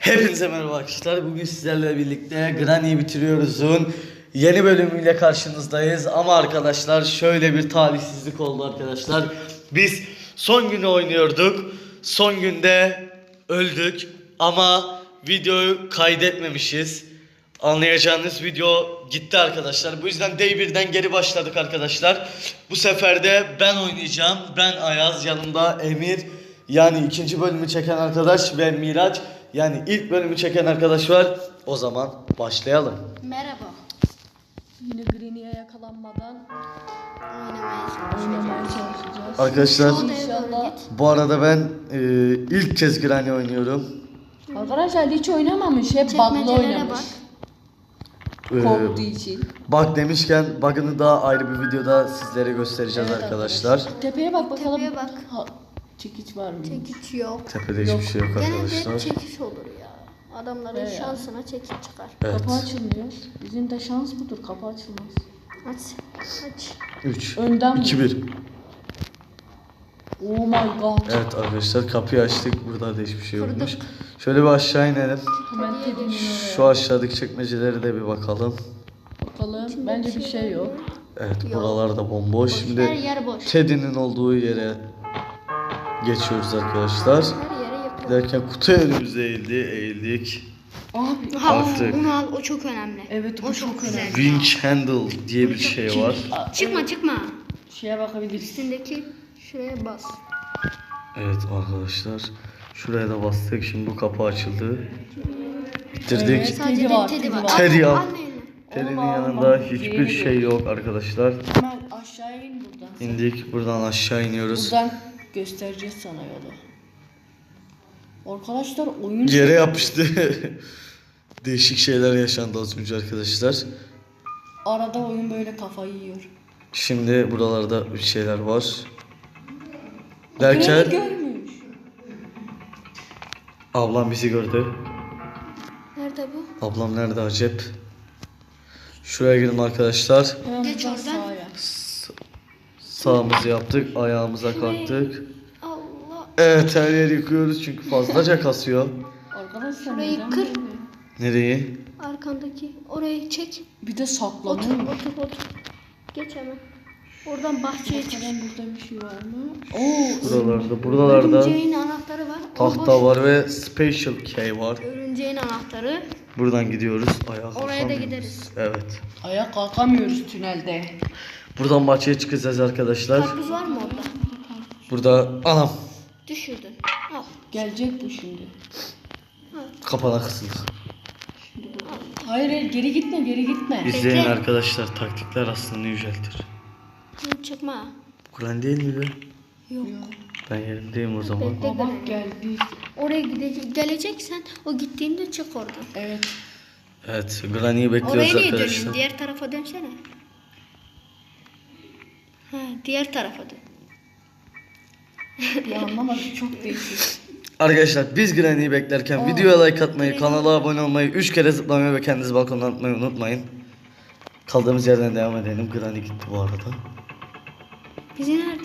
Hepinize merhaba arkadaşlar. Bugün sizlerle birlikte Granny'i bitiriyoruz'un yeni bölümüyle karşınızdayız. Ama arkadaşlar şöyle bir talihsizlik oldu arkadaşlar. Biz son günü oynuyorduk. Son günde öldük ama videoyu kaydetmemişiz. Anlayacağınız video gitti arkadaşlar. Bu yüzden Day 1'den geri başladık arkadaşlar. Bu sefer de ben oynayacağım. Ben Ayaz, yanımda Emir. Yani ikinci bölümü çeken arkadaş ve Miraç. Yani ilk bölümü çeken arkadaş var. O zaman başlayalım. Merhaba. Yine Greeny'e yakalanmadan Oynamaya çalışıyorum. oynamaya çalışacağız. Arkadaşlar İnşallah. bu arada ben e, ilk kez Granny oynuyorum. Arkadaşlar hiç oynamamış. Hep Çekmecelere oynamış. bak. Ee, Korktuğu için. bak demişken bug'ını da ayrı bir videoda sizlere göstereceğiz Evet arkadaşlar. Tepeye bak bakalım. Tepeye bak. Ha, çekiç var mı? Çekiç yok. Tepede hiçbir şey yok Genelde arkadaşlar. çekiç olur ya. Adamların Evet. şansına çekiç çıkar. Evet. Kapı açılmıyor. Bizim de şans budur. Kapı açılmaz. Aç. Aç. 3 Önden mi? 2 1 Oh my god. Evet arkadaşlar kapıyı açtık. Burada da hiçbir şey yokmuş. Kırdık. Şöyle bir aşağı inelim. Hemen oraya. Şu aşağıdaki çekmecelere de bir bakalım. Bakalım. Bence bir şey yok. Evet Yok. buralar da bomboş. Her Şimdi yer boş. Teddy'nin olduğu yere geçiyoruz arkadaşlar. Her yere yakın. Derken kutu önümüze eğildi, eğildik. Abi. Ha, Baktık. onu al. O çok önemli. Evet, o o çok çok güzel. Winch handle diye bir şey var. Aa, Çıkma çıkma. Şeye bakabiliriz. Üstündeki şuraya bas. Evet arkadaşlar. Şuraya da bastık. Şimdi bu kapı açıldı. Bitirdik. Evet. Sadece Teddy var, Teddy var. var. Teddy al. Teddy'nin yanında hiçbir şey yok arkadaşlar. Hemen aşağıya in buradan. İndik. Buradan aşağı iniyoruz. Buradan göstereceğiz sana yolu. Arkadaşlar oyun Yere yapıştı. Değişik şeyler yaşandı az önce arkadaşlar. arada oyun böyle kafayı yiyor. Şimdi buralarda bir şeyler var. Derken görmüş. ablam bizi gördü. Nerede bu? Ablam nerede acep? Şuraya girin arkadaşlar. Geç oradan. Sağımızı yaptık, ayağımıza kalktık. Allah. Evet her yeri yıkıyoruz çünkü fazlaca kasıyor. Arkadaşlar Şurayı neden kır. böyle? Nereyi? Arkandaki. Orayı çek. Bir de Otur saklanıyor. otur otur. Geç hemen. Oradan bahçeye çık. Bakalım burada bir şey var mı? Oo. Buralarda, buralarda Örümceğin anahtarı var. O tahta boş. var ve special key var. Örümceğin anahtarı. Buradan gidiyoruz. Ayağa Oraya da kalkamıyoruz. gideriz. Evet. Ayağa kalkamıyoruz tünelde. Buradan bahçeye çıkacağız arkadaşlar. Karpuz var mı orada? Burada anam Düşürdün. Al. Gelecek bu şimdi. kapana kısıldık. Hayır hayır geri gitme geri gitme. İzleyin Bekle. arkadaşlar taktikler aslında yüceltir. Hı, Çıkma. Kur'an değil mi be? Yok. Ben yerimdeyim o zaman. Bekle görelim. geldi. Oraya gidecek, geleceksen o gittiğinde çık oradan. Evet. Evet, Granny'i bekliyoruz Oraya niye arkadaşlar. dönüyorsun? Diğer tarafa dönsene. Diğer tarafa dön. Bir anlamadım çok değişik. Arkadaşlar biz Granny'i beklerken videoya like atmayı, kanala abone olmayı, 3 kere zıplamayı ve kendinizi balkondan atmayı unutmayın. Kaldığımız yerden devam edelim. Granny gitti bu arada. Bizi nerede?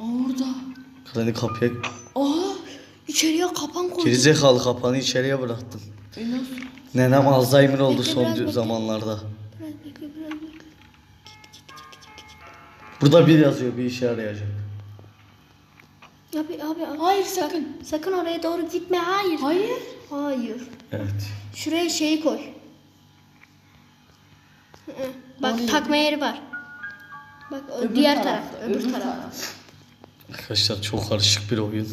Aa, Orada. Granny kapıya... Aa. İçeriye kapan koy. Gerizekalı kapağını içeriye bıraktım. E nasıl? Nenem Alzheimer oldu Bekle, son biraz bekle. zamanlarda. Burada bir yazıyor, bir işe yarayacak. Abi abi abi. Hayır sakın. Sakın oraya doğru gitme. Hayır. Hayır. Hayır. Evet. Şuraya şeyi koy. Hı hı. Bak Oraya. takma yeri var. Bak o Öbür diğer tarafta, taraf. Öbür öbür taraf. taraf. Arkadaşlar çok karışık bir oyun.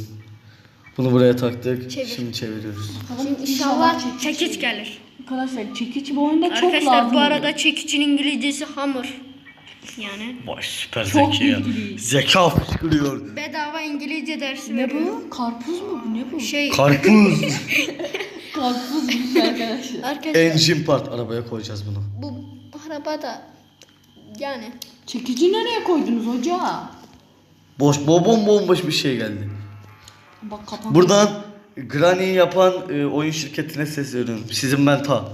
Bunu buraya taktık. Çevir. Şimdi çeviriyoruz. Şimdi inşallah çekiç gelir. Arkadaşlar çekiç bu oyunda çok Arkadaşlar lazım. bu arada çekiçin İngilizcesi hammer. Yani Vay süper Çok zeki ya. bilgili. Zeka fışkırıyor. bedava İngilizce dersi Ne veriyor. bu? Karpuz mu bu? Ne bu? Şey Karpuz. Karpuzmuş arkadaşlar. arkadaşlar Engine part. Arabaya koyacağız bunu. bu araba da yani Çekici nereye koydunuz hoca? Boş, bobon bomboş bir şey geldi. Bak kapan. Buradan Granny'i yapan e, oyun şirketine sesleniyorum. Sizin ben ta.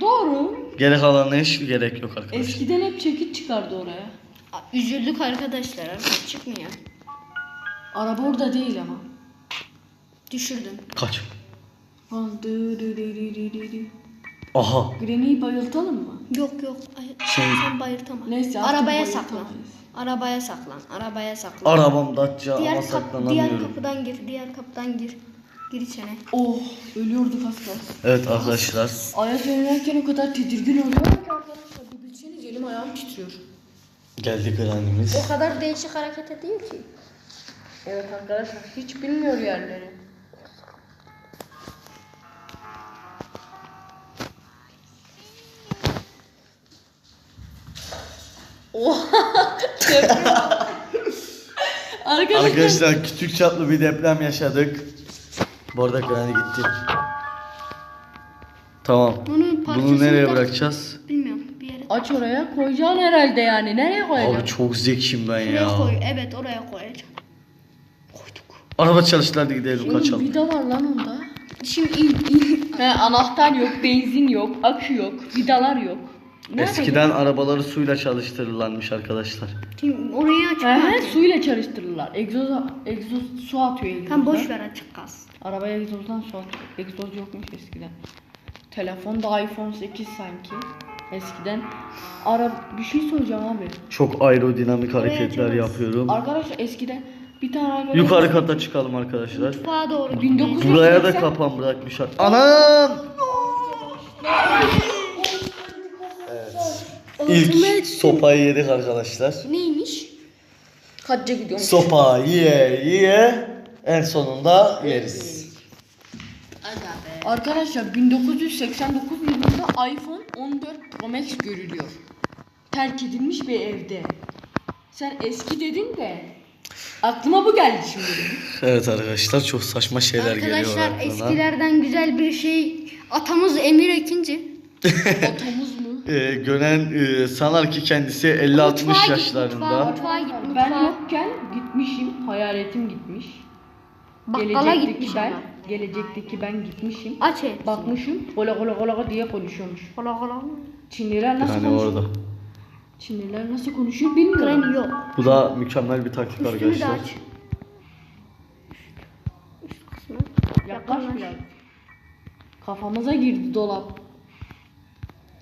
Doğru. Gerek alana hiç gerek yok arkadaşlar. Eskiden hep çekiç çıkardı oraya. A, üzüldük arkadaşlar artık çıkmıyor. Araba orada değil ama. Düşürdün. Kaç. Lan dı dı dı dı dı dı dı. Aha. Granny'yi bayıltalım mı? Yok yok. Ay, Şey- sen bayırtamam. Neyse, artık Arabaya bayıltamayız. saklan. Arabaya saklan. Arabaya saklan. Arabam Dacia ama diğer, kap, diğer saklanamıyorum. kapıdan gir. Diğer kapıdan gir. Gir içine. Oh ölüyorduk az kalsın. Evet arkadaşlar. Ayaz oynarken o kadar tedirgin oluyor ki arkadaşlar. Bir bilseniz elim ayağım titriyor. Geldi granimiz. O kadar değişik hareket ediyor ki. Evet arkadaşlar hiç bilmiyor yerleri. Oha! Arkadaşlar, Arkadaşlar küçük çaplı bir deprem yaşadık. Bu arada Granny gitti. Tamam. Bunun Bunu parçasını nereye da- bırakacağız? Bilmiyorum. Bir yere. aç oraya koyacaksın herhalde yani. Nereye koyacaksın? Abi çok zekiyim ben Oraya ya. koy. Evet oraya koyacağım. Koyduk. Araba çalıştı hadi gidelim Oğlum kaçalım. vida var lan onda. Şimdi in, in. He, anahtar yok, benzin yok, akü yok, vidalar yok. Ne Eskiden arabaları suyla çalıştırırlarmış arkadaşlar. Şimdi orayı açık? He, he, mı? suyla çalıştırırlar. Egzoz, egzoz su atıyor egzozdan. Tam boş ver açık kalsın. Arabaya egzozdan atıyor. Egzoz yokmuş eskiden. Telefon da iPhone 8 sanki. Eskiden. Ara bir şey soracağım abi. Çok aerodinamik hareketler açamaz. yapıyorum. Arkadaşlar eskiden bir tane arkadaş Yukarı kata çıkalım arkadaşlar. Mutfağa doğru 1900 Buraya da kapan bırakmışlar. Anam! İlk sopayı yedik arkadaşlar. Neymiş? Hacca gidiyorum. Sopa yiye yiye en sonunda yeriz. Aga be. Arkadaşlar 1989 yılında iPhone 14 Pro Max görülüyor. Terk edilmiş bir evde. Sen eski dedin de aklıma bu geldi şimdi. Evet arkadaşlar çok saçma şeyler geliyor Arkadaşlar aklına. eskilerden güzel bir şey. Atamız Emir Ekinci. Otomuz mu? Ee, Gönen e, sanar ki kendisi 50-60 Mutfağa git, yaşlarında. mutfağa, mutfağa git, Ben mutfağa. yokken gitmişim. Hayaletim gitmiş. Bakkala Gelecekteki gitmiş ben, ama. gelecekteki ben gitmişim. Aç et. Bakmışım gola gola gola gola diye konuşuyormuş. Kola kola. Çinliler nasıl Yani konuşuyor? orada. Çinliler nasıl konuşuyor bilmiyorum. Yok. Bu da mükemmel bir taktik Üstünü de arkadaşlar. aç. Üst kısmı. Yaklaş biraz. Kafamıza girdi dolap.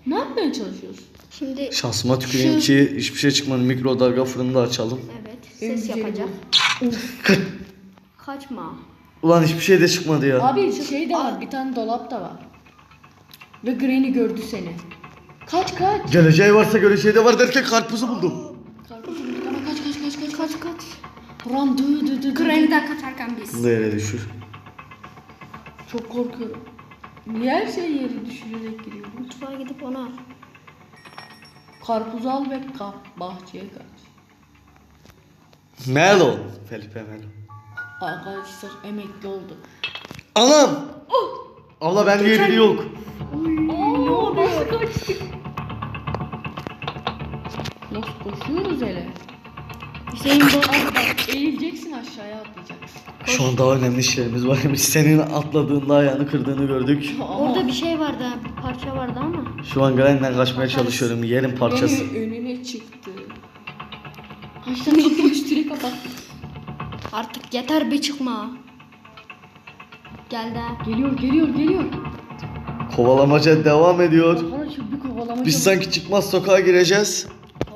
Ne yapmaya çalışıyorsun? Şimdi Şansıma tüküreyim ki hiçbir şey çıkmadı. Mikrodalga fırında açalım. evet ses yapacak. Kaçma. Ulan hiçbir şey de çıkmadı ya. Abi şey de var, bir tane dolap da var. Ve Granny gördü seni. Kaç kaç. Geleceği varsa göreceği de var derken karpuzu buldum. Karpuz bulduk ama kaç kaç kaç kaç. Kaç kaç. Ram dı dı dı. Granny'den kaçarken biz. Yere düşür. Çok korkuyorum. Niye her şey yeri düşürerek giriyor? Mutfağa gidip onu al. Karpuzu al ve kap bahçeye kaç. Melo. Felipe Melo. Arkadaşlar emekli oldu. Anam! Abla ben diye biri yok. Oo, nasıl kaçtık? Nasıl koşuyoruz hele? Hüseyin. Abi bak eğileceksin aşağıya atlayacaksın. Şu an daha önemli işlerimiz var. Biz senin atladığında ayağını kırdığını gördük. Ama Orada bir şey vardı, bir parça vardı ama. Şu an Granny'den kaçmaya çalışıyorum. Yerin parçası. önü- önüne çıktı. Kaçtan kapıyı direkt kapat. Artık yeter bir çıkma. Geldi. ha. Geliyor geliyor geliyor. Kovalamaca devam ediyor. Bir kovalamaca. Biz sanki çıkmaz sokağa gireceğiz.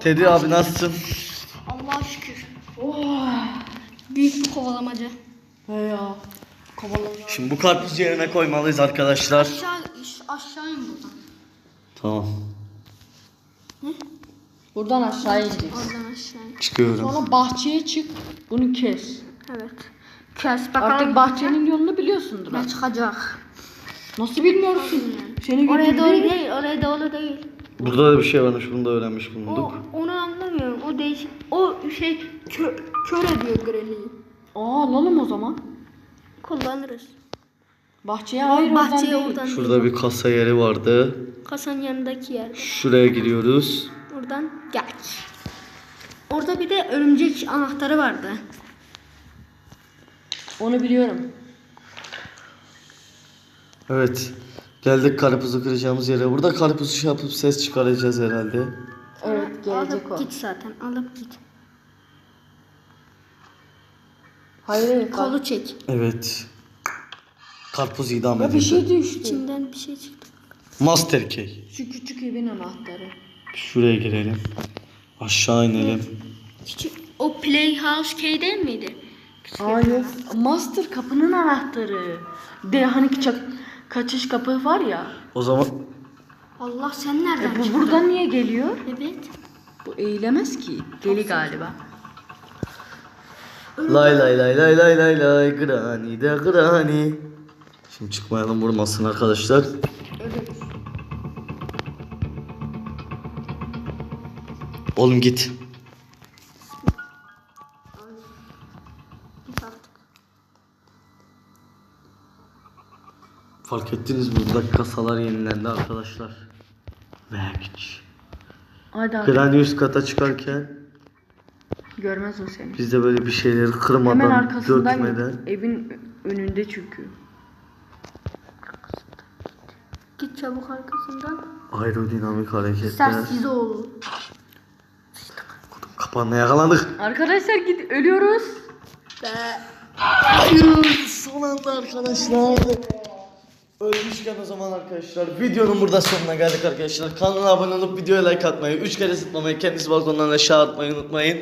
Teddy abi nasılsın? Allah'a şükür. Oh. Büyük bir kovalamaca. He ya. Kovalamaca. Şimdi bu karpuzu yerine koymalıyız arkadaşlar. Aşağı, iş- aşağı in buradan. Tamam. Buradan aşağı ineceğiz. Oradan aşağı in. Çıkıyorum. Sonra bahçeye çık. Bunu kes. Evet. Kes bakalım. Artık bahçenin yolunu biliyorsundur. ne artık. çıkacak? Nasıl bilmiyorsun? Seni Oraya götürdü. doğru değil, oraya doğru değil. Burada da bir şey varmış. Bunu da öğrenmiş O, bulunduk. onu anlamıyorum. O değişik. O şey kö, kör ediyor Granny'yi. Aa alalım o zaman. Kullanırız. Bahçeye hayır oradan Bahçeye değil. oradan. Şurada bir kasa yeri vardı. Kasanın yanındaki yer. Şuraya giriyoruz. Oradan geç. Orada bir de örümcek anahtarı vardı. Onu biliyorum. Evet. Geldik karpuzu kıracağımız yere. Burada karpuzu şey yapıp ses çıkaracağız herhalde. Evet gelecek alıp o. git zaten. Alıp git. Hayır hayır. Kolu çek. Evet. Karpuz idam Ya bir edildi. şey düştü. İçinden bir şey çıktı. Master key. Şu küçük evin anahtarı. Şuraya girelim. Aşağı inelim. Küçük o Playhouse Key değil miydi? Hayır. Master kapının anahtarı. De hani çak- kaçış kapı var ya. O zaman Allah sen nereden E bu çıktın? buradan niye geliyor? Evet. Bu eğilemez ki. Deli galiba. lay lay lay lay lay lay lay granny de granny. Şimdi çıkmayalım vurmasın arkadaşlar. Oğlum git. Fark ettiniz mi? Buradaki kasalar yenilendi arkadaşlar. Package. Hadi abi. Granny üst kata çıkarken Görmez o seni. biz de böyle bir şeyleri Hemen kırmadan, arkasından dökmeden. evin önünde çünkü. Git çabuk arkasından. Aerodinamik hareketler. Sessiz ol. Kapanma yakalandık. Arkadaşlar git ölüyoruz. Hayır son anda arkadaşlar. Ölmüşken o zaman arkadaşlar videonun burada sonuna geldik arkadaşlar. Kanala abone olup videoya like atmayı, 3 kere zıplamayı, kendinizi balkondan aşağı atmayı unutmayın.